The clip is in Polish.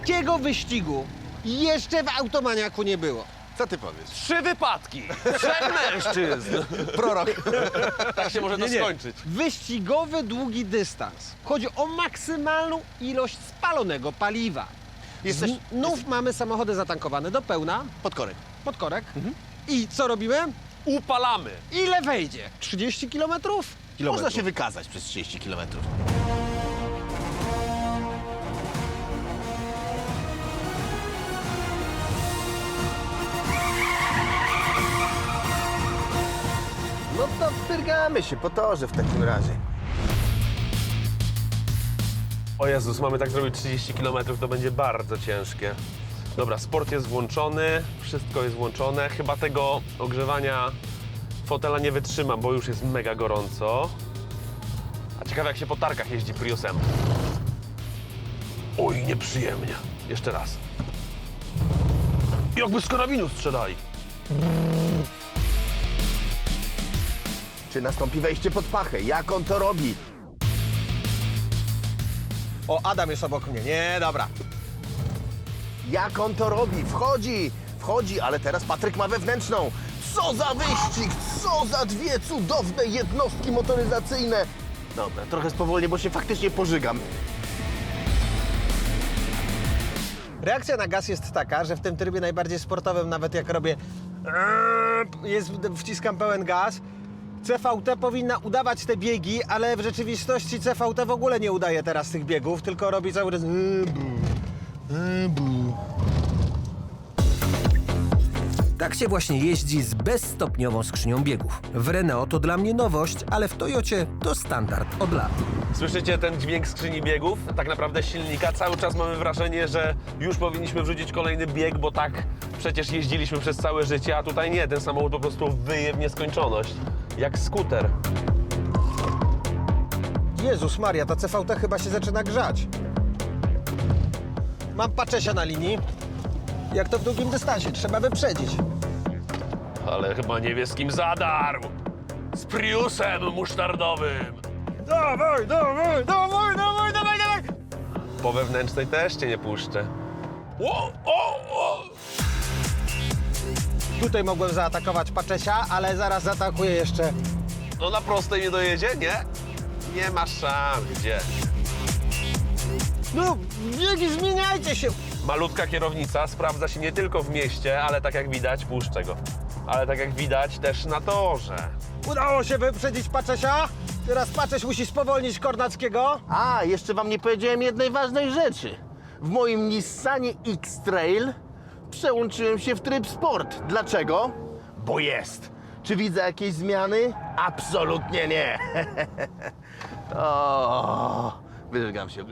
Takiego wyścigu jeszcze w automaniaku nie było. Co ty powiesz? Trzy wypadki! Trzech mężczyzn! Prorok. Tak się może to skończyć. Wyścigowy długi dystans. Chodzi o maksymalną ilość spalonego paliwa. Jesteś... Znów mamy samochody zatankowane do pełna, Pod korek. pod korek. I co robimy? Upalamy! Ile wejdzie? 30 kilometrów? Można się wykazać przez 30 km. No to wpiergamy się po torze w takim razie. O Jezus, mamy tak zrobić 30 km, to będzie bardzo ciężkie. Dobra, sport jest włączony, wszystko jest włączone. Chyba tego ogrzewania fotela nie wytrzymam, bo już jest mega gorąco. A ciekawe jak się po tarkach jeździ Priusem. Oj, nieprzyjemnie. Jeszcze raz. Jakby z karabinu strzelali. Czy nastąpi wejście pod pachę? Jak on to robi? O, Adam jest obok mnie. Nie, dobra. Jak on to robi? Wchodzi! Wchodzi, ale teraz Patryk ma wewnętrzną. Co za wyścig! Co za dwie cudowne jednostki motoryzacyjne! Dobra, trochę spowolnię, bo się faktycznie pożygam. Reakcja na gaz jest taka, że w tym trybie najbardziej sportowym, nawet jak robię jest, wciskam pełen gaz, CVT powinna udawać te biegi, ale w rzeczywistości CVT w ogóle nie udaje teraz tych biegów, tylko robi cały czas Tak się właśnie jeździ z bezstopniową skrzynią biegów. W Renault to dla mnie nowość, ale w Toyocie to standard od lat. Słyszycie ten dźwięk skrzyni biegów? Tak naprawdę silnika. Cały czas mamy wrażenie, że już powinniśmy wrzucić kolejny bieg, bo tak przecież jeździliśmy przez całe życie, a tutaj nie. Ten samochód po prostu wyje w nieskończoność. Jak skuter. Jezus Maria, ta CVT chyba się zaczyna grzać. Mam paczesia na linii. Jak to w długim dystansie, trzeba wyprzedzić. Ale chyba nie wie z kim zadarł. Z Priusem musztardowym. Dawaj, dawaj, dawaj, dawaj, dawaj, dawaj! Po wewnętrznej też cię nie puszczę. O, o, o. Tutaj mogłem zaatakować Paczesia, ale zaraz zaatakuję jeszcze. No na prostej nie dojedzie? Nie? Nie ma szans. Gdzie? No, biegi, zmieniajcie się! Malutka kierownica sprawdza się nie tylko w mieście, ale tak jak widać, puszczę go. Ale tak jak widać, też na torze. Udało się wyprzedzić Paczesia. Teraz Pacześ musi spowolnić Kornackiego. A, jeszcze wam nie powiedziałem jednej ważnej rzeczy. W moim Nissanie X-Trail przełączyłem się w tryb sport. Dlaczego? Bo jest. Czy widzę jakieś zmiany? Absolutnie nie. o, wyżygam się.